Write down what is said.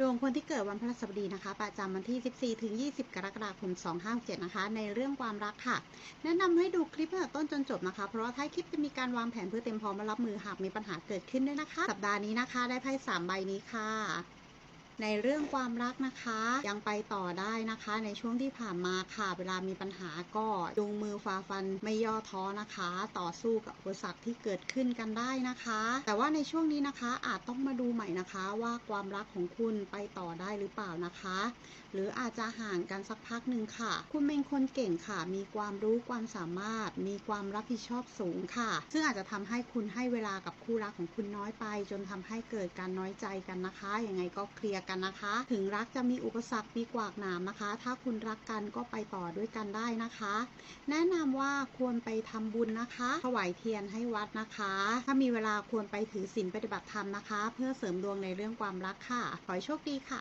ดวงคนที่เกิดวันพฤหัสบดีนะคะ ประจำวันที่ 14 ถึง 20 กรกฎาคม 2567นะคะ ในเรื่องความรักค่ะ แนะนำให้ดูคลิปตั้งแต่ต้นจนจบนะคะ เพราะว่าท้ายคลิปจะมีการวางแผนเพื่อเตรียมพร้อมมารับมือหากมีปัญหาเกิดขึ้นด้วยนะคะ สัปดาห์นี้นะคะ ได้ไพ่3ใบนี้ค่ะ ในเรื่องความรักนะคะ ยังไปต่อได้นะคะ ในช่วงที่ผ่านมาค่ะ เวลามีปัญหาก็จูงมือฝ่าฟันไม่ย่อท้อนะคะ ต่อสู้กับอุปสรรคที่เกิดขึ้นกันได้นะคะ แต่ว่าในช่วงนี้นะคะอาจต้องมาดูใหม่นะคะว่าความรักของคุณไปต่อได้หรือเปล่านะคะ หรืออาจจะห่างกันสักพักหนึ่งค่ะ คุณเป็นคนเก่งค่ะ มีความรู้ความสามารถ มีความรับผิดชอบสูงค่ะ ซึ่งอาจจะทำให้คุณให้เวลากับคู่รักของคุณน้อยไป จนทำให้เกิดการน้อยใจกันนะคะ ยังไงก็เคลียร์กันนะคะ ถึงรักจะมีอุปสรรคมีกวากหนามนะคะ ถ้าคุณรักกันก็ไปต่อด้วยกันได้นะคะ แนะนำว่าควรไปทำบุญนะคะถวายเทียนให้วัดนะคะ ถ้ามีเวลาควรไปถือศีลปฏิบัติธรรมนะคะ เพื่อเสริมดวงในเรื่องความรักค่ะ ขอให้โชคดีค่ะ